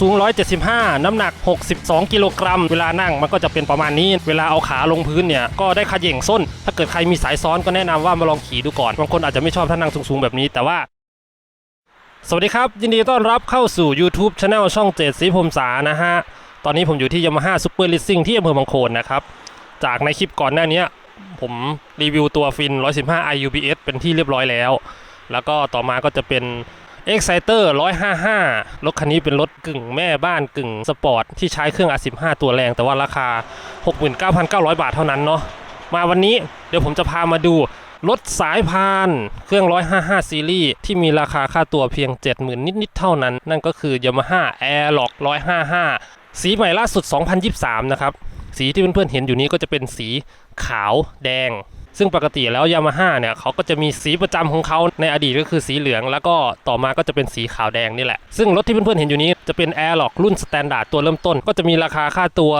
สูง 175 น้ำหนัก 62 กิโลกรัม เวลานั่งมันก็จะเป็นประมาณนี้ เวลาเอาขาลงพื้นเนี่ย ก็ได้ขย่งส้น ถ้าเกิดใครมีสายซ้อนก็แนะนำว่ามาลองขี่ดูก่อน บางคนอาจจะไม่ชอบถ้านั่งสูงๆแบบนี้ แต่ว่า สวัสดีครับ ยินดีต้อนรับเข้าสู่ YouTube c h anel ช่องเจ็ดสีพรมสานะฮะ ตอนนี้ผมอยู่ที่ Yamaha Super Racing ที่อำเภอบางโคนนะครับ จากในคลิปก่อนหน้านี้ผมรีวิวตัวฟิน 115 IUBS เป็นที่เรียบร้อยแล้ว แล้วก็ต่อมาก็จะเป็น Exciter 155 รถคันนี้เป็นรถกึ่งแม่บ้านกึ่งสปอร์ต ที่ใช้เครื่อง R15 ตัวแรง แต่ว่าราคา 69,900 บาทเท่านั้นเนาะมาวันนี้เดี๋ยวผมจะพามาดูรถสายพานเครื่อง 155 ซีรีส์ที่มีราคาค่าตัวเพียง 70,000 นิด ๆ เท่านั้น นั่นก็คือ Yamaha Airlock 155 สีใหม่ล่าสุด 2023 นะครับ สีที่เพื่อน ๆ เห็นอยู่นี้ก็จะเป็นสีขาวแดง ซึ่งปกติแล้วยามาฮ่าเนี่ยเขาก็จะมีสีประจำของเขาในอดีตก็คือสีเหลือง แล้วก็ต่อมาก็จะเป็นสีขาวแดงนี่แหละ ซึ่งรถที่เพื่อนๆเห็นอยู่นี้จะเป็น Air หลอกรุ่นสแตนดาร์ดตัวเริ่มต้น ก็จะมีราคาค่าตัว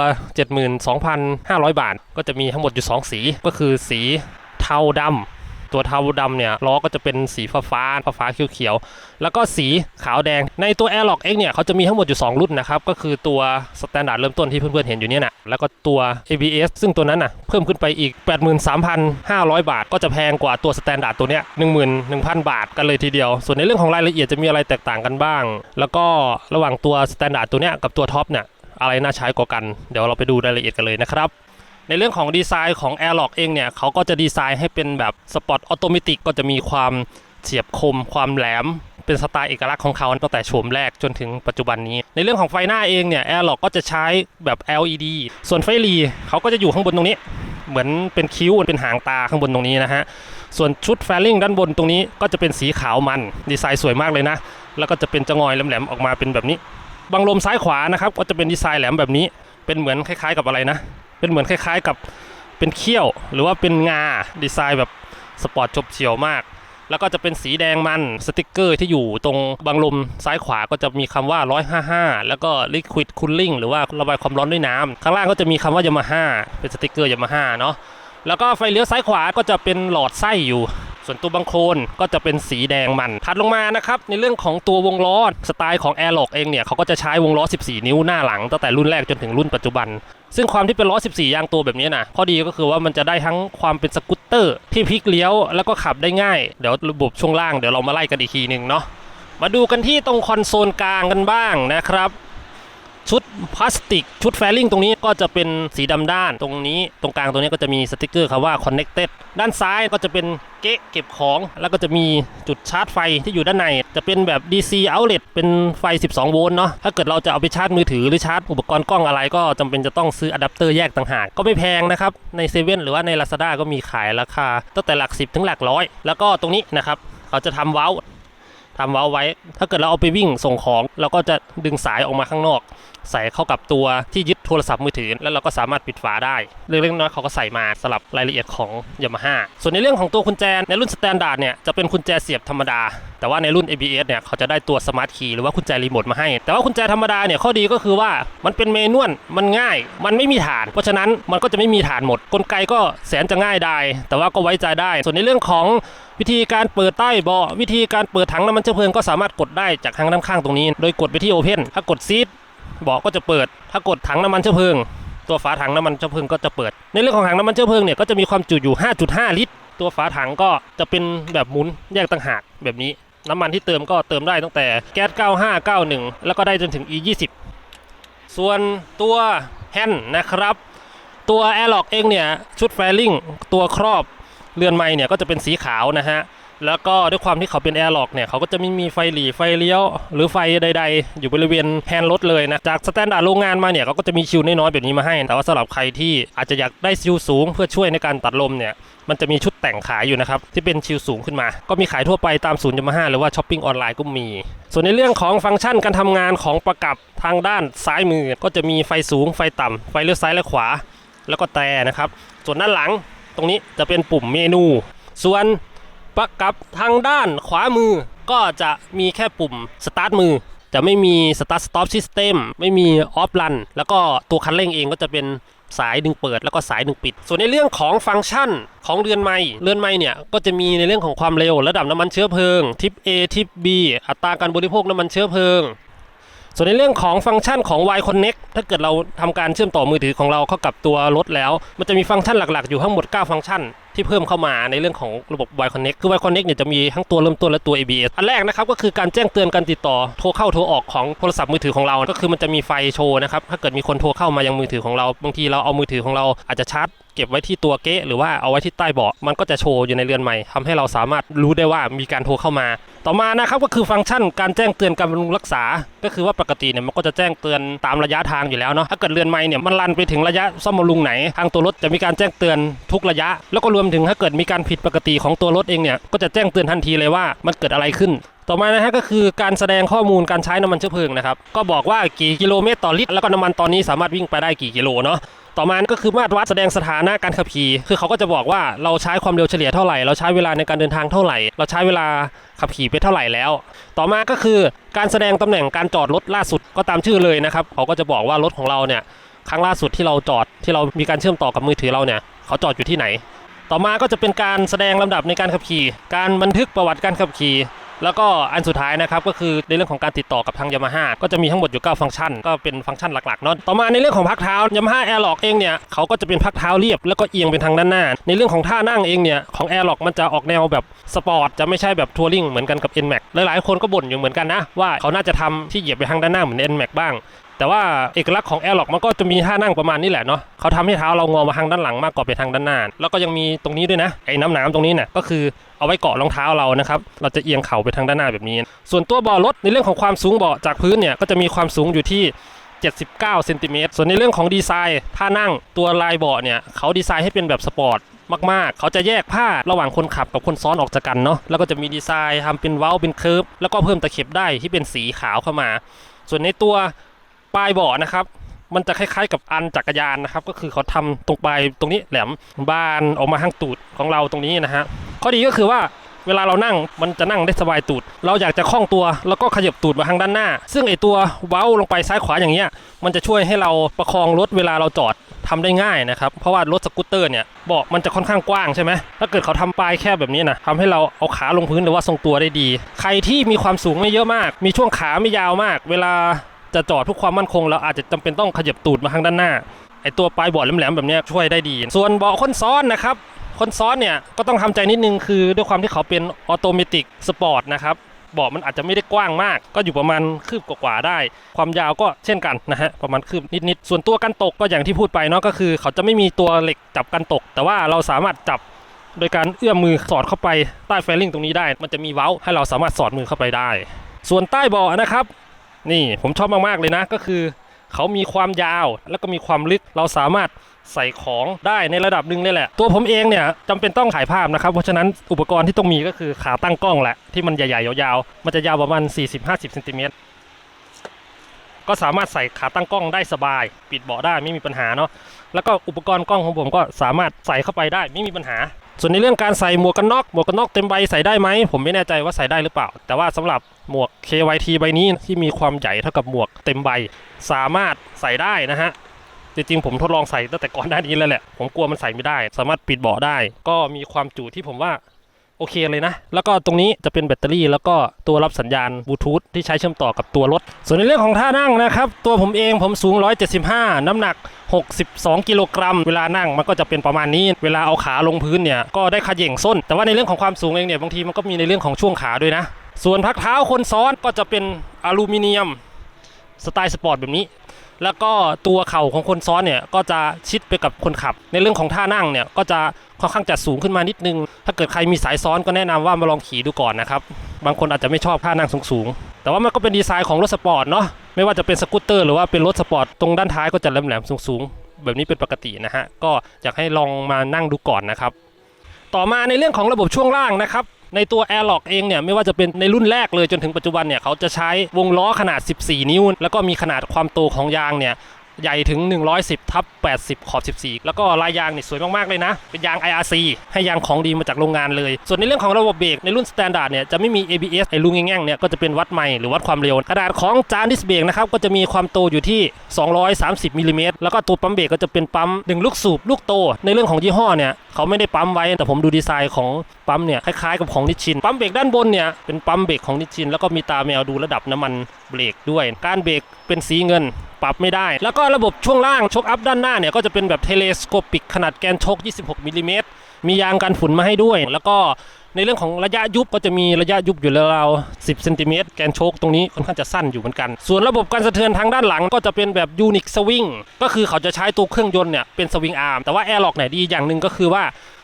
72,500 บาท ก็จะมีทั้งหมดอยู่ 2 สีก็คือสีเทาดำ ตัวเทาดำเนี่ยล้อก็จะเป็นสีฟ้าฟ้าฟ้าฟาเขียวๆแล้วก็สีขาวแดง ในตัว Airlock X เนี่ยเขาจะมีทั้งหมดอยู่ 2 รุ่นนะครับ ก็คือตัวสแตนดาร์ดเริ่มต้นที่เพื่อนๆเห็นอยู่เนี่ยนะแล้วก็ตัว ABS ซึ่งตัวนั้นน่ะเพิ่มขึ้นไปอีก 83,500 บาท ก็จะแพงกว่าตัวสแตนดาร์ดตัวเนี้ย11,000 บาทกันเลยทีเดียว ส่วนในเรื่องของรายละเอียดจะมีอะไรแตกต่างกันบ้าง แล้วก็ระหว่างตัวสแตนดาร์ดตัวเนี้ยกับตัวท็อปเนี่ยอะไรน่าใช้กว่ากัน เดี๋ยวเราไปดูรายละเอียดกันเลยนะครับ ในเรื่องของดีไซน์ของ Airlock เองเนี่ยเขาก็จะดีไซน์ให้เป็นแบบสปอร์ตออโตเมติกก็จะมีความเฉียบคม ความแหลม เป็นสไตล์เอกลักษณ์ของเขาตั้งแต่โฉมแรกจนถึงปัจจุบันนี้ ในเรื่องของไฟหน้าเองเนี่ย Airlock ก็จะใช้แบบ LED ส่วนไฟลีเขาก็จะอยู่ข้างบนตรงนี้ เหมือนเป็นคิ้วเป็นหางตาข้างบนตรงนี้นะฮะส่วนชุดแฟลิงด้านบนตรงนี้ก็จะเป็นสีขาวมันดีไซน์สวยมากเลยนะ แล้วก็จะเป็นจะงอยแหลมๆออกมาเป็นแบบนี้บังลมซ้ายขวานะครับก็จะเป็นดีไซน์แหลมแบบนี้ เป็นเหมือนคล้ายๆกับอะไรนะ เป็นเหมือนคล้ายๆกับเป็นเขี้ยว หรือว่าเป็นงาดีไซน์แบบสปอร์ตจบเฉียวมาก แล้วก็จะเป็นสีแดงมันสติกเกอร์ที่อยู่ตรงบังลมซ้ายขวาก็จะมีคำว่า 155 แล้วก็ liquid cooling หรือว่าระบายความร้อนด้วยน้ำข้างล่างก็จะมีคำว่า Yamaha เป็นสติกเกอร์ Yamaha เนาะแล้วก็ไฟเลี้ยวซ้ายขวาก็จะเป็นหลอดไส้อยู่ส่วนตัวบังโคลนก็จะเป็นสีแดงมันถัดลงมานะครับในเรื่องของตัววงล้อสไตล์ของ Airlock เองเนี่ยเขาก็จะใช้วงล้อ 14 นิ้วหน้าหลังตั้งแต่รุ่นแรกจนถึงรุ่นปัจจุบัน ซึ่งความที่เป็นล้อ 14 ยางตัวแบบนี้นะข้อดีก็คือว่ามันจะได้ทั้งความเป็นสกูตเตอร์ ที่พลิกเลี้ยวแล้วก็ขับได้ง่าย เดี๋ยวระบบช่วงล่างเดี๋ยวเรามาไล่กันอีกทีหนึ่งเนาะมาดูกันที่ตรงคอนโซลกลางกันบ้างนะครับ ชุดพลาสติก ชุดแฟลิงตรงนี้ก็จะเป็นสีดำด้านตรงนี้ ตรงกลางตรงนี้ก็จะมีสติกเกอร์คำว่า connected ด้านซ้ายก็จะเป็นเก๊ะเก็บของ แล้วก็จะมีจุดชาร์จไฟที่อยู่ด้านใน จะเป็นแบบ DC outlet เป็นไฟ 12 โวลต์เนาะถ้าเกิดเราจะเอาไปชาร์จมือถือหรือชาร์จอุปกรณ์กล้องอะไรก็จำเป็นจะต้องซื้ออะแดปเตอร์แยกต่างหากก็ไม่แพงนะครับ ในเซเว่นหรือว่าใน Lazada ก็มีขายราคาตั้งแต่หลัก 10 ถึงหลักร้อยแล้วก็ตรงนี้นะครับเขาจะทำเว้า ทำเว้าไว้ ถ้าเกิดเราเอาไปวิ่งส่งของ เราก็จะดึงสายออกมาข้างนอก ใส่เข้ากับตัวที่ยึด โทรศัพท์มือถือ แล้วเราก็สามารถปิดฝาได้ เล็กๆน้อยๆเขาก็ใส่มาสลับรายละเอียดของ Yamaha ส่วนในเรื่องของตัวกุญแจในรุ่นสแตนดาร์ดเนี่ยจะเป็นกุญแจเสียบธรรมดา แต่ว่าในรุ่น ABS เนี่ยเขาจะได้ตัวสมาร์ทคีย์หรือว่ากุญแจรีโมทมาให้ แต่ว่ากุญแจธรรมดาเนี่ยข้อดีก็คือว่ามันเป็นเมนวลมันง่าย มันไม่มีฐาน เพราะฉะนั้นมันก็จะไม่มีฐานหมดกลไกก็แสนจะง่ายได้ แต่ว่าก็ไว้ใจได้ ส่วนในเรื่องของวิธีการเปิดใต้เบาะวิธีการเปิดถังน้ำมันเชื้อเพลิงก็สามารถกดได้จากทางด้านข้างตรงนี้ โดยกดไปที่โอเพนถ้ากดซีด เบาะก็จะเปิด ถ้ากดถังน้ำมันเชื้อเพลิง ตัวฝาถังน้ำมันเชื้อเพลิงก็จะเปิด ในเรื่องของถังน้ำมันเชื้อเพลิงเนี่ยก็จะมีความจุอยู่ 5.5 ลิตร ตัวฝาถังก็จะเป็นแบบหมุนแยกต่างหากแบบนี้ น้ำมันที่เติมก็เติมได้ตั้งแต่แก๊ส 95 91 แล้วก็ได้จนถึง E20 ส่วนตัวแฮนด์นะครับ ตัว Airlock เองเนี่ยชุดแฟลิงตัวครอบเรือนไม้เนี่ยก็จะเป็นสีขาวนะฮะ แล้วก็ด้วยความที่เขาเป็น Airlock เนี่ยเขาก็จะไม่มีไฟหลีไฟเลี้ยว หรือไฟใด ๆ อยู่บริเวณแฮนด์รถเลยนะจากสแตนดาร์ดโรงงานมาเนี่ยเขาก็จะมีชิวน้อยๆแบบนี้มาให้ แต่ว่าสำหรับใครที่อาจจะอยากได้ชิวสูงเพื่อช่วยในการตัดลมเนี่ยมันจะมีชุดแต่งขายอยู่นะครับที่เป็นชิวสูงขึ้นมา ก็มีขายทั่วไปตามศูนย์ยามาฮ่าหรือว่าช้อปปิ้งออนไลน์ก็มี ส่วนในเรื่องของฟังก์ชันการทำงานของประกับทางด้านซ้ายมือ ก็จะมีไฟสูงไฟต่ำไฟเลี้ยวซ้ายและขวา แล้วก็แต่นะครับ ส่วนด้านหลังตรงนี้จะเป็นปุ่มเมนู ส่วน ประกับทางด้านขวามือ ก็จะมีแค่ปุ่มสตาร์ทมือ จะไม่มีสตาร์ทสต็อปซิสเต็มไม่มีออฟรันแล้วก็ตัวคันเร่งเองก็จะเป็นสายดึงเปิดแล้วก็สายดึงปิด ส่วนในเรื่องของฟังก์ชันของเรือนไม้เรือนไม้เนี่ยก็จะมีในเรื่องของความเร็ว ระดับน้ำมันเชื้อเพลิง ทิป A ทิป B อัตราการบริโภคน้ำมันเชื้อเพลิง ส่วนในเรื่องของฟังก์ชันของ Y Connect ถ้าเกิดเราทำการเชื่อมต่อมือถือของเราเข้ากับตัวรถแล้ว มันจะมีฟังก์ชันหลักๆ อยู่ทั้งหมด 9 ฟังก์ชันที่เพิ่มเข้ามาในเรื่องของระบบ Y Connect คือ Y Connect เนี่ยจะมีทั้งตัวเริ่มต้นและตัว ABS อันแรกนะครับก็คือการแจ้งเตือนการติดต่อโทรเข้าโทรออกของโทรศัพท์มือถือของเรา ก็คือมันจะมีไฟโชว์นะครับถ้าเกิดมีคนโทรเข้ามายังมือถือของเราบางทีเราเอามือถือของเราอาจจะชาร์จเก็บไว้ที่ตัวเก๊ะหรือว่าเอาไว้ที่ใต้เบาะมันก็จะโชว์อยู่ในเรือนใหม่ทำให้เราสามารถรู้ได้ว่ามีการโทรเข้ามา ต่อมานะครับก็คือฟังก์ชันการแจ้งเตือนการบำรุงรักษา ก็คือว่าปกติเนี่ยมันก็จะแจ้งเตือนตามระยะทางอยู่แล้วเนาะถ้าเกิดเรือนใหม่เนี่ยมันรันไปถึงระยะซ่อมบำรุงไหน ทางตัวรถจะมีการแจ้งเตือนทุกระยะ แล้วก็รวมถึงถ้าเกิดมีการผิดปกติของตัวรถเองเนี่ยก็จะแจ้งเตือนทันทีเลยว่ามันเกิดอะไรขึ้น ต่อมานะฮะก็คือการแสดงข้อมูลการใช้น้ำมันเชื้อเพลิงนะครับก็บอกว่ากี่กิโลเมตรต่อลิตรแล้วก็น้ำมันตอนนี้สามารถวิ่งไปได้กี่กิโลเนาะต่อมาก็คือมาตรวัดแสดงสถานะการขับขี่คือเขาก็จะบอกว่าเราใช้ความเร็วเฉลี่ยเท่าไหร่ เราใช้เวลาในการเดินทางเท่าไหร่ เราใช้เวลาขับขี่ไปเท่าไหร่แล้ว ต่อมาก็คือการแสดงตำแหน่งการจอดรถล่าสุดก็ตามชื่อเลยนะครับเขาก็จะบอกว่ารถของเราเนี่ยครั้งล่าสุดที่เราจอดที่เรามีการเชื่อมต่อกับมือถือเราเนี่ยเขาจอดอยู่ที่ไหน ต่อมาก็จะเป็นการแสดงลำดับในการขับขี่ การบันทึกประวัติการขับขี่ แล้วก็อันสุดท้ายนะครับก็คือในเรื่องของการติดต่อกับทางยามาฮ่าก็จะมีทั้งหมดอยู่ 9 ฟังก์ชัน ก็เป็นฟังก์ชันหลักๆเนาะต่อมาในเรื่องของพักเท้ายามาฮ่าแอร์ล็อกเองเนี่ยเขาก็จะเป็นพักเท้าเรียบแล้วก็เอียงเป็นทางด้านหน้า ในเรื่องของท่านั่งเองเนี่ยของแอร์ล็อกมันจะออกแนวแบบสปอร์ตจะไม่ใช่แบบทัวริงเหมือนกันกับ NMAX หลายๆคนก็บ่นอยู่เหมือนกันนะว่าเขาน่าจะทำที่เหยียบไปทางด้านหน้าเหมือน NMAX บ้าง แต่ว่าเอกลักษณ์ของแอร์ล็อกมันก็จะมีท่านั่งประมาณนี้แหละเนาะเขาทำให้เท้าเรางอมาทางด้านหลังมากกว่าไปทางด้านหน้า แล้วก็ยังมีตรงนี้ด้วยนะไอ้น้ำหนามตรงนี้เนี่ยก็คือเอาไว้เกาะรองเท้าเรานะครับ เราจะเอียงเข่าไปทางด้านหน้าแบบนี้ ส่วนตัวเบาะรถในเรื่องของความสูงเบาะจากพื้นเนี่ยก็จะมีความสูงอยู่ที่ 79เซนติเมตรส่วนในเรื่องของดีไซน์ท่านั่งตัวลายเบาะเนี่ยเขาดีไซน์ให้เป็นแบบสปอร์ตมาก ๆ เขาจะแยกผ้าระหว่างคนขับกับคนซ้อนออกจากกันเนาะ แล้วก็จะมีดีไซน์ทำเป็นเว้าเป็นเคิร์ฟ แล้วก็เพิ่มตะเข็บได้ที่เป็นสีขาวเข้ามา ส่วนในตัว ปลายบาะนะครับ มันจะคล้ายๆกับอันจักรยานนะครับ ก็คือเขาทำตรงปลายตรงนี้แหลมบานออกมาข้างตูดของเราตรงนี้นะฮะข้อดีก็คือว่าเวลาเรานั่งมันจะนั่งได้สบายตูด เราอยากจะคล่องตัวแล้วก็ขยับตูดมาทางด้านหน้า ซึ่งไอตัวเว้าลงไปซ้ายขวาอย่างเงี้ย มันจะช่วยให้เราประคองรถเวลาเราจอดทำได้ง่ายนะครับ เพราะว่ารถสกูตเตอร์เนี่ยเบาะมันจะค่อนข้างกว้างใช่ไหมถ้าเกิดเขาทำปลายแคบแบบนี้นะทำให้เราเอาขาลงพื้นหรือว่าทรงตัวได้ดี ใครที่มีความสูงไม่เยอะมาก มีช่วงขาไม่ยาวมาก เวลา จะจอดเพื่อความมั่นคงเราอาจจะจำเป็นต้องขยับตูดมาทางด้านหน้าไอตัวปลายบาะแหลมๆแบบนี้ช่วยได้ดี ส่วนเบาะคนซ้อนนะครับคนซ้อนเนี่ยก็ต้องทำใจนิดนึงคือด้วยความที่เขาเป็นออโตเมติกสปอร์ตนะครับเบาะมันอาจจะไม่ได้กว้างมาก ก็อยู่ประมาณคืบกว่าๆได้ ความยาวก็เช่นกันนะฮะประมาณคืบนิดๆส่วนตัวกันตกก็อย่างที่พูดไปเนาะก็คือ เขาจะไม่มีตัวเหล็กจับกันตก แต่ว่าเราสามารถจับโดยการเอื้อมมือสอดเข้าไปใต้แฟลิงตรงนี้ได้ มันจะมีเว้าให้เราสามารถสอดมือเข้าไปได้ ส่วนใต้เบาะนะครับ นี่ผมชอบมากๆเลยนะ ก็คือเขามีความยาวแล้วก็มีความลึกเราสามารถใส่ของได้ในระดับหนึ่งเลยแหละ ตัวผมเองเนี่ยจำเป็นต้องถ่ายภาพนะครับ เพราะฉะนั้นอุปกรณ์ที่ต้องมีก็คือขาตั้งกล้องแหละที่มันใหญ่ๆยาวๆมันจะยาวประมาณ 40-50เซนติเมตรก็สามารถใส่ขาตั้งกล้องได้สบาย ปิดเบาะได้ไม่มีปัญหาเนาะแล้วก็อุปกรณ์กล้องของผมก็สามารถใส่เข้าไปได้ไม่มีปัญหา ส่วนในเรื่องการใส่หมวกกันน็อกหมวกกันน็อกเต็มใบใส่ได้ไหมผมไม่แน่ใจว่าใส่ได้หรือเปล่า แต่ว่าสำหรับหมวก KYT ใบนี้ที่มีความใหญ่เท่ากับหมวกเต็มใบ สามารถใส่ได้นะฮะจริงๆผมทดลองใส่ตั้งแต่ก่อนหน้านี้แล้วแหละผมกลัวมันใส่ไม่ได้ สามารถปิดเบาะได้ ก็มีความจุที่ผมว่า โอเคเลยนะ แล้วก็ตรงนี้จะเป็นแบตเตอรี่ แล้วก็ตัวรับสัญญาณบลูทูธที่ใช้เชื่อมต่อกับตัวรถ ส่วนในเรื่องของท่านั่งนะครับ ตัวผมเองผมสูง 175 น้ำหนัก 62 กิโลกรัม เวลานั่งมันก็จะเป็นประมาณนี้ เวลาเอาขาลงพื้นเนี่ยก็ได้ขย่งส้น แต่ว่าในเรื่องของความสูงเองเนี่ยบางทีมันก็มีในเรื่องของช่วงขาด้วยนะ ส่วนพักเท้าคนซ้อนก็จะเป็นอลูมิเนียมสไตล์สปอร์ตแบบนี้ แล้วก็ตัวเข่าของคนซ้อนเนี่ยก็จะชิดไปกับคนขับ ในเรื่องของท่านั่งเนี่ยก็จะค่อนข้างจะสูงขึ้นมานิดนึง ถ้าเกิดใครมีสายซ้อนก็แนะนำว่ามาลองขี่ดูก่อนนะครับบางคนอาจจะไม่ชอบท่านั่งสูงๆแต่ว่ามันก็เป็นดีไซน์ของรถสปอร์ตเนาะไม่ว่าจะเป็นสกูตเตอร์หรือว่าเป็นรถสปอร์ตตรงด้านท้ายก็จะแหลมๆสูงๆ แบบนี้เป็นปกตินะฮะก็อยากให้ลองมานั่งดูก่อนนะครับต่อมาในเรื่องของระบบช่วงล่างนะครับ ในตัว Airlock เองเนี่ยไม่ว่าจะเป็นในรุ่นแรกเลยจนถึงปัจจุบันเนี่ยเขาจะใช้วงล้อขนาด 14 นิ้ว แล้วก็มีขนาดความโตของยางเนี่ย ใหญ่ถึง 110ทับ80 ขอบ 14 แล้วก็ลายยางนี่สวยมาก ๆ เลยนะ เป็นยาง IRC ให้ยางของดีมาจากโรงงานเลย ส่วนในเรื่องของระบบเบรกในรุ่น Standard เนี่ยจะไม่มี ABS ไอ้ลูกแง่งเนี่ยก็จะเป็นวัดใหม่หรือวัดความเร็วขนาดของจานดิสเบรกนะครับก็จะมีความโตอยู่ที่ 230มิลลิเมตรแล้วก็ตัวปั๊มเบรกก็จะเป็นปั๊มหนึ่งลูกสูบลูกโต ในเรื่องของยี่ห้อเนี่ยเขาไม่ได้ปั๊มไว้แต่ผมดูดีไซน์ของปั๊มเนี่ยคล้ายๆกับของนิชชินปั๊มเบรกด้านบนเนี่ยเป็นปั๊มเบรกของนิชชินแล้วก็มีตาแมวดูระดับน้ำมันเบรกด้วย การเบรกเป็นสีเงิน ปรับไม่ได้ แล้วก็ระบบช่วงล่างชกอัพด้านหน้าเนี่ยก็จะเป็นแบบเทเลสโคปิกขนาดแกนชก 26มิลลิเมตรมียางกันฝุ่นมาให้ด้วย แล้วก็ในเรื่องของระยะยุบก็จะมีระยะยุบอยู่ราวๆ10เซนติเมตรแกนโชคตรงนี้ค่อนข้างจะสั้นอยู่เหมือนกัน ส่วนระบบการสะเทือนทางด้านหลังก็จะเป็นแบบยูนิคสวิงก็คือเขาจะใช้ตัวเครื่องยนต์เนี่ยเป็นสวิงอาร์มแต่ว่าแอร์ล็อกเนี่ยดีอย่างหนึ่งก็คือว่า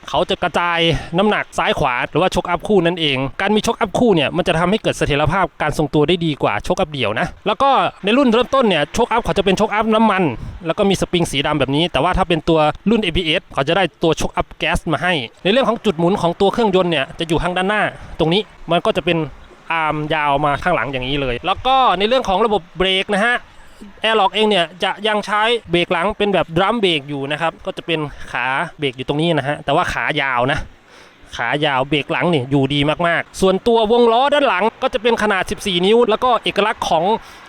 เขาจะกระจายน้ำหนักซ้ายขวาหรือว่าชกอัพคู่นั่นเอง การมีชกอัพคู่เนี่ยมันจะทำให้เกิดเสถียรภาพการทรงตัวได้ดีกว่าชกอัพเดี่ยวนะแล้วก็ในรุ่นเริ่มต้นเนี่ยชกอัพเขาจะเป็นชกอัพน้ำมัน แล้วก็มีสปริงสีดำแบบนี้ แต่ว่าถ้าเป็นตัวรุ่น ABS เขาจะได้ตัวชกอัพแก๊สมาให้ ในเรื่องของจุดหมุนของตัวเครื่องยนต์เนี่ยจะอยู่ข้างด้านหน้า ตรงนี้มันก็จะเป็นอาร์มยาวมาข้างหลังอย่างนี้เลย แล้วก็ในเรื่องของระบบเบรกนะฮะ แอร์ล็อกเองเนี่ยจะยังใช้เบรกหลังเป็นแบบดรัมเบรกอยู่นะครับ ก็จะเป็นขาเบรกอยู่ตรงนี้นะฮะ แต่ว่าขายาวนะ ขายาวเบรกหลังนี่อยู่ดีมากๆ ส่วนตัววงล้อด้านหลังก็จะเป็นขนาด 14 นิ้ว แล้วก็เอกลักษณ์ของ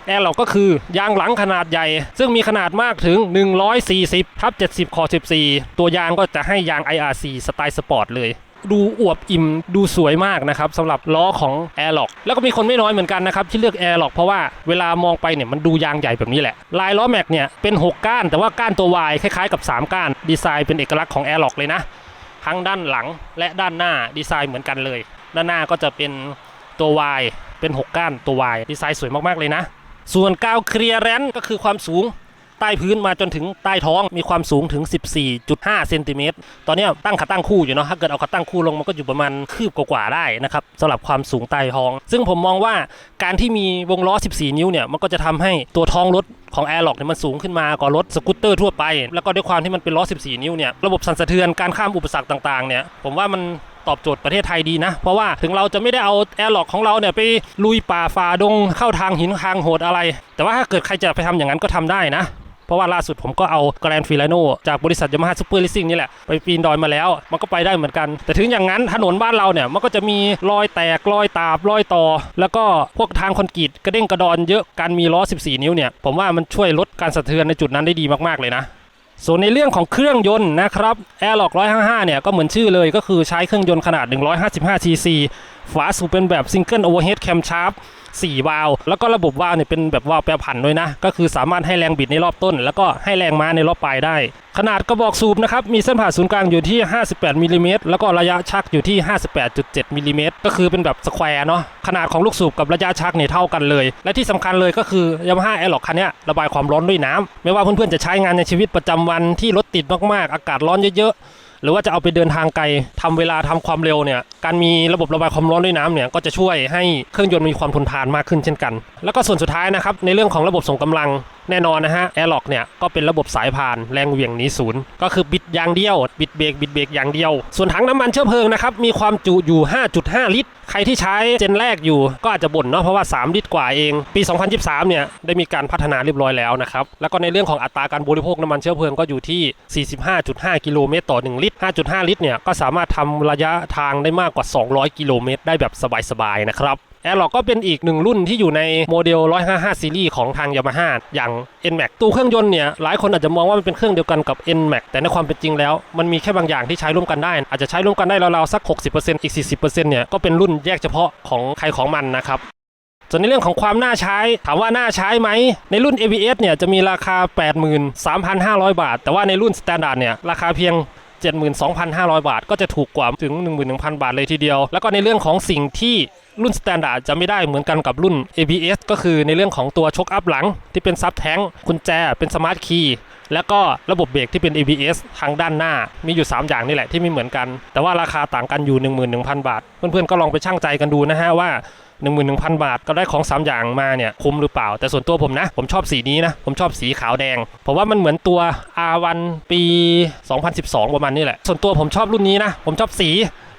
แอร์ล็อกก็คือยางหลังขนาดใหญ่ ซึ่งมีขนาดมากถึง 140ทับ70 คอ 14 ตัวยางก็จะให้ยาง IRC สไตล์สปอร์ตเลย ดูอวบอิ่มดูสวยมากนะครับสำหรับล้อของ Air l o c k แล้วก็มีคนไม่น้อยเหมือนกันนะครับที่เลือก Air l o c k เพราะว่าเวลามองไปเนี่ยมันดูยางใหญ่แบบนี้แหละ ลายล้อแม็กเนี่ยเป็น 6 ก้าน แต่ว่าก้านตัว Y คล้ายๆกับ 3 ก้าน ดีไซน์เป็นเอกลักษณ์ของ Air l o c k เลยนะทั้งด้านหลังและด้านหน้าดีไซน์เหมือนกันเลย ด้านหน้าก็จะเป็นตัว Y เป็น 6 ก้านตัว Y ดีไซน์สวยมากๆเลยนะ ส่วนกาวเคลียร์แรนก็คือความสูง ใต้พื้นมาจนถึงใต้ท้องมีความสูงถึง 14.5 เซนติเมตร ตอนนี้ตั้งขาตั้งคู่อยู่เนาะ ถ้าเกิดเอาขาตั้งคู่ลงมันก็อยู่ประมาณคืบกว่าได้นะครับสำหรับความสูงใต้ท้อง ซึ่งผมมองว่าการที่มีวงล้อ 14 นิ้วเนี่ย มันก็จะทำให้ตัวท้องรถของ Air l o c k เนี่ยมันสูงขึ้นมากว่ารถสกูตเตอร์ทั่วไป แล้วก็ด้วยความที่มันเป็นล้อ 14 นิ้วเนี่ย ระบบสั่นสะเทือน การข้ามอุปสรรคต่างๆ เนี่ย ผมว่ามันตอบโจทย์ประเทศไทยดีนะ เพราะว่าถึงเราจะไม่ได้เอาแอร์ล็อกของเราเนี่ยไปลุยป่าฝ่าดงเข้าทางหินทางโหดอะไร แต่ว่าถ้าเกิดใครจะไปทำอย่างนั้นก็ทำได้นะ เพราะว่าล่าสุดผมก็เอาแกรนฟิลาโนจากบริษัทยามาฮ่าซูเปอร์ลิซิ่งนี่แหละ ไปปีนดอยมาแล้ว มันก็ไปได้เหมือนกัน แต่ถึงอย่างนั้นถนนบ้านเราเนี่ยมันก็จะมีรอยแตกรอยตาบรอยต่อ แล้วก็พวกทางคอนกรีตกระเด้งกระดอนเยอะการมีล้อ 14 นิ้วเนี่ยผมว่ามันช่วยลดการสะเทือนในจุดนั้นได้ดีมากๆเลยนะส่วนในเรื่องของเครื่องยนต์นะครับ Airlock 155 เนี่ยก็เหมือนชื่อเลยก็คือใช้เครื่องยนต์ขนาด 155 cc ฝาสูบเป็นแบบ Single Overhead Camshaft 4 วาล์วแล้วก็ระบบวาล์วเนี่ยเป็นแบบวาล์วแปรผันด้วยนะ ก็คือสามารถให้แรงบิดในรอบต้น แล้วก็ให้แรงม้าในรอบปลายได้ ขนาดกระบอกสูบนะครับมีเส้นผ่าศูนย์กลางอยู่ที่ 58มิลลิเมตรแล้วก็ระยะชักอยู่ที่ 58.7มิลลิเมตรก็คือเป็นแบบสแควร์เนาะขนาดของลูกสูบกับระยะชักเนี่ยเท่ากันเลย และที่สำคัญเลยก็คือ Yamaha Airlock คันนี้ระบายความร้อนด้วยน้ำไม่ว่าเพื่อนๆจะใช้งานในชีวิตประจำวันที่รถติดมากๆ อากาศร้อนเยอะๆหรือว่าจะเอาไปเดินทางไกลทำเวลาทำความเร็วเนี่ยการมีระบบระบายความร้อนด้วยน้ำเนี่ยก็จะช่วยให้เครื่องยนต์มีความทนทานมากขึ้นเช่นกัน แล้วก็ส่วนสุดท้ายนะครับในเรื่องของระบบส่งกำลังแน่นอนนะฮะ Airlock เนี่ยก็เป็นระบบสายพานแรงเหวี่ยงหนีศูนย์ก็คือบิดยางเดียว บิดเบรกบิดเบรกอย่างเดียว ส่วนถังน้ำมันเชื้อเพลิงนะครับมีความจุอยู่ 5.5 ลิตร ใครที่ใช้เจนแรกอยู่ก็อาจจะบ่นเนาะเพราะว่า 3 ลิตรกว่าเอง ปี 2023 เนี่ยได้มีการพัฒนาเรียบร้อยแล้วนะครับแล้วก็ในเรื่องของอัตราการบริโภคน้ำมันเชื้อเพลิงก็อยู่ที่ 45.5 กิโลเมตรต่อ 1 ลิตร 5.5 ลิตรเนี่ยก็สามารถทำระยะทางได้มากากกว่า 200 กิโลเมตร ได้แบบสบายๆนะครับแอร์ล็อกก็เป็นอีกหนึ่งรุ่นที่อยู่ในโมเดล 155 ซีรีส์ของทาง Yamaha อย่าง NMAX ตัวเครื่องยนต์เนี่ย หลายคนอาจจะมองว่ามันเป็นเครื่องเดียวกันกับ NMAX แต่ในความเป็นจริงแล้ว มันมีแค่บางอย่างที่ใช้ร่วมกันได้ อาจจะใช้ร่วมกันได้ราวๆสัก 60%อีก 40%เนี่ยก็เป็นรุ่นแยกเฉพาะของใครของมันนะครับส่วนในเรื่องของความน่าใช้ ถามว่าน่าใช้ไหม ในรุ่น ABS เนี่ยจะมีราคา 83,500 บาท แต่ว่าในรุ่น Standard เนี่ยราคาเพียง 72,500 บาท ก็จะถูกกว่าถึง 11,000 บาทเลยทีเดียว แล้วก็ในเรื่องของสิ่งที่รุ่นสแตนดาร์ดจะไม่ได้เหมือนกันกับรุ่น ABS ก็คือในเรื่องของตัวชกอัพหลังที่เป็นซับแท้งกุญแจเป็นสมาร์ทคีย์ แล้วก็ระบบเบรกที่เป็น ABS ทางด้านหน้ามีอยู่ 3 อย่างนี่แหละที่ไม่เหมือนกัน แต่ว่าราคาต่างกันอยู่ 11,000 บาท เพื่อนๆก็ลองไปชั่งใจกันดูนะฮะว่า11,000 บาทก็ได้ของ 3 อย่างมาเนี่ยคุ้มหรือเปล่า แต่ส่วนตัวผมนะ ผมชอบสีนี้นะ ผมชอบสีขาวแดงเพราะว่ามันเหมือนตัว R1 ปี 2012 ประมาณนี้แหละ ส่วนตัวผมชอบรุ่นนี้นะ ผมชอบสี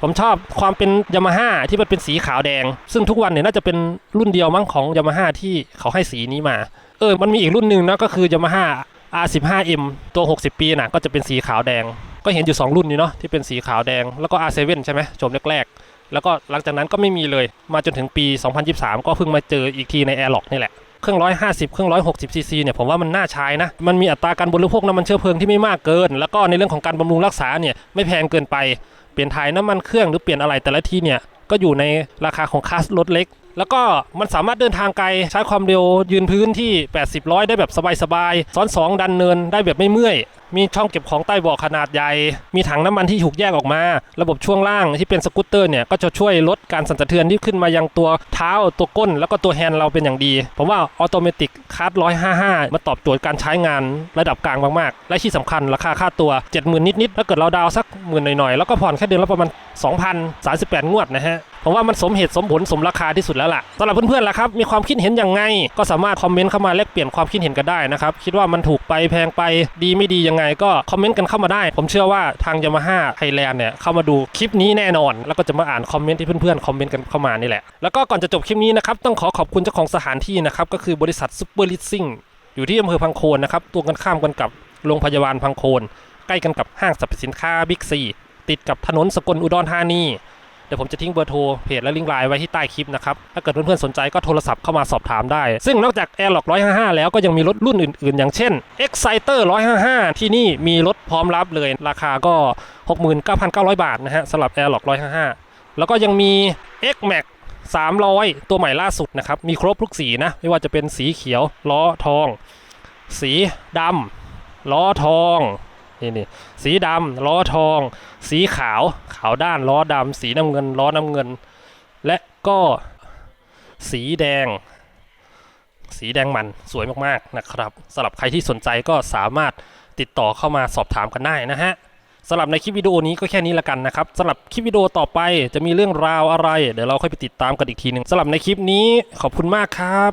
ผมชอบความเป็นยามาฮ่าที่มันเป็นสีขาวแดง ซึ่งทุกวันเนี่ยน่าจะเป็นรุ่นเดียวมั้งของยามาฮ่าที่เขาให้สีนี้มา เออ มันมีอีกรุ่นหนึ่งนะก็คือยามาฮ่า R15M ตัว 60 ปีนะก็จะเป็นสีขาวแดง ก็เห็นอยู่ 2 รุ่นนี้เนาะที่เป็นสีขาวแดงแล้วก็ R7 ใช่ไหมชมแรกๆ แล้วก็หลังจากนั้นก็ไม่มีเลยมาจนถึงปี 2023 ก็เพิ่งมาเจออีกทีใน Airlock นี่แหละเครื่อง 150 เครื่อง 160 ซีซีเนี่ยผมว่ามันน่าใช้นะ มันมีอัตราการบริโภคน้ำมันเชื้อเพลิงที่ไม่มากเกิน แล้วก็ในเรื่องของการบำรุงรักษาเนี่ยไม่แพงเกินไป เปลี่ยนถ่ายน้ำมันเครื่องหรือเปลี่ยนอะไรแต่ละทีเนี่ยก็อยู่ในราคาของคลาสรถเล็ก แล้วก็มันสามารถเดินทางไกลใช้ความเร็วยืนพื้นที่ 80ร้อยได้แบบสบายๆซ้อนสองดันเนินได้แบบไม่เมื่อยมีช่องเก็บของใต้เบาะขนาดใหญ่ มีถังน้ำมันที่ถูกแยกออกมา ระบบช่วงล่างที่เป็นสกูตเตอร์เนี่ย ก็จะช่วยลดการสั่นสะเทือนที่ขึ้นมายังตัวเท้าตัวก้น แล้วก็ตัวแฮนด์เราเป็นอย่างดี ผมว่าออโตเมติกคัส155 มาตอบโจทย์การใช้งานระดับกลางมากๆ และที่สำคัญราคาค่าตัว 70,000 นิดๆ ถ้าเกิดเราดาวสักหมื่นหน่อยๆ แล้วก็ผ่อนแค่เดือนละประมาณ 2,038 งวดนะฮะ ผมว่ามันสมเหตุสมผลสมราคาที่สุดแล้วล่ะสำหรับเพื่อนๆล่ะครับมีความคิดเห็นอย่างไง ก็สามารถคอมเมนต์เข้ามาแลกเปลี่ยนความคิดเห็นกันได้นะครับคิดว่ามันถูกไปแพงไปดีไม่ดียังไง ก็คอมเมนต์กันเข้ามาได้ ผมเชื่อว่าทางยามาฮ่าไทยแลนด์เนี่ยเข้ามาดูคลิปนี้แน่นอน แล้วก็จะมาอ่านคอมเมนต์ที่เพื่อนๆคอมเมนต์กันเข้ามานี่แหละแล้วก็ก่อนจะจบคลิปนี้นะครับต้องขอขอบคุณเจ้าของสถานที่นะครับก็คือบริษัทซุปเปอร์ลิสซิ่งอยู่ที่อำเภอพังโคนนะครับตรงกันข้ามกันกับโรงพยาบาลพังโคน ใกล้กันกับห้างสรรพสินค้าบิ๊กซีติดกับถนนสกลอุดรธานี เดี๋ยวผมจะทิ้งเบอร์โทรเพจและลิงก์ไลน์ไว้ที่ใต้คลิปนะครับ ถ้าเกิดเพื่อนๆสนใจก็โทรศัพท์เข้ามาสอบถามได้ ซึ่งนอกจาก Airlock 155 แล้วก็ยังมีรถรุ่นอื่นๆ อย่างเช่น Exciter 155 ที่นี่มีรถพร้อมรับเลยราคาก็ 69,900 บาทนะฮะสำหรับ Airlock 155 แล้วก็ยังมี X Max 300 ตัวใหม่ล่าสุดนะครับ มีครบทุกสีนะ ไม่ว่าจะเป็นสีเขียว ล้อทอง สีดำล้อทอง นี่นี่สีดำล้อทอง สีขาว ขาวด้านล้อดำสีน้ำเงิน ล้อน้ำเงิน และก็สีแดง สีแดงมันสวยมากๆนะครับสำหรับใครที่สนใจก็สามารถติดต่อเข้ามาสอบถามกันได้นะฮะสำหรับในคลิปวิดีโอนี้ก็แค่นี้ละกันนะครับสำหรับคลิปวิดีโอต่อไปจะมีเรื่องราวอะไร เดี๋ยวเราค่อยไปติดตามกันอีกทีหนึ่งสำหรับในคลิปนี้ขอบคุณมากครับ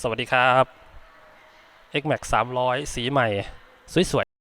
สวัสดีครับ X Max 300 สีใหม่ สวยๆ